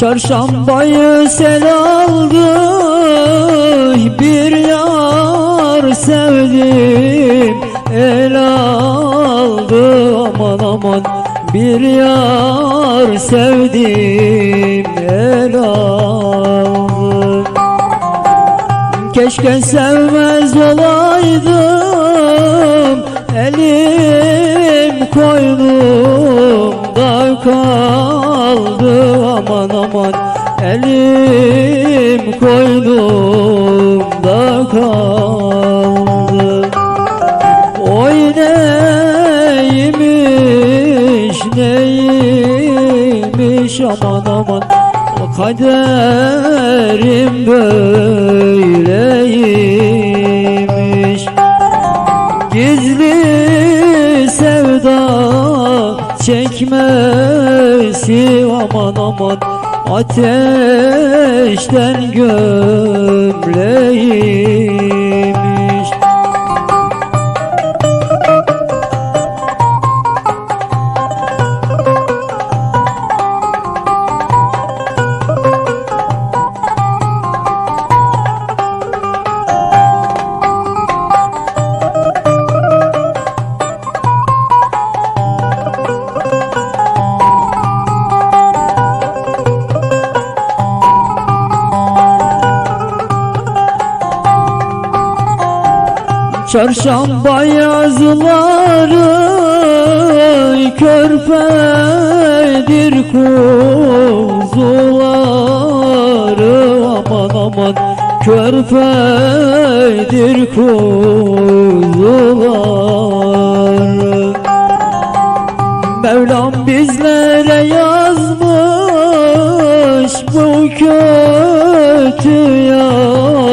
Çarşambayı sel aldı Bir yar sevdim El aldı aman aman Bir yar sevdim El aldı Keşke sevmez olaydım Elim koynumda kaldı Aman aman. Elim koynumda kaldı. Oy neymiş neymiş aman aman. Kaderim böyleymiş çekmesi aman aman Ateşten gömleğiymiş Çarşamba yazıları körpedir kuzuları. Aman aman körpedir kuzuları. Mevlam bizlere yazmış bu kötü yazıları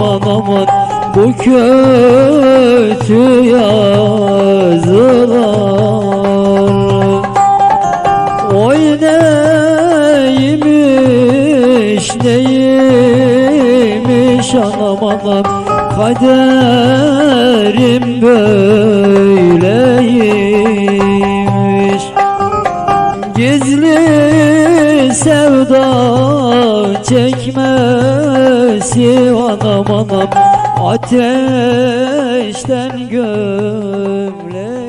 aman aman bu kötü yazılar. Oy neymiş neymiş anam anam Kaderim böyleymiş sevda çekmesi anam anam. Ateşten gömleği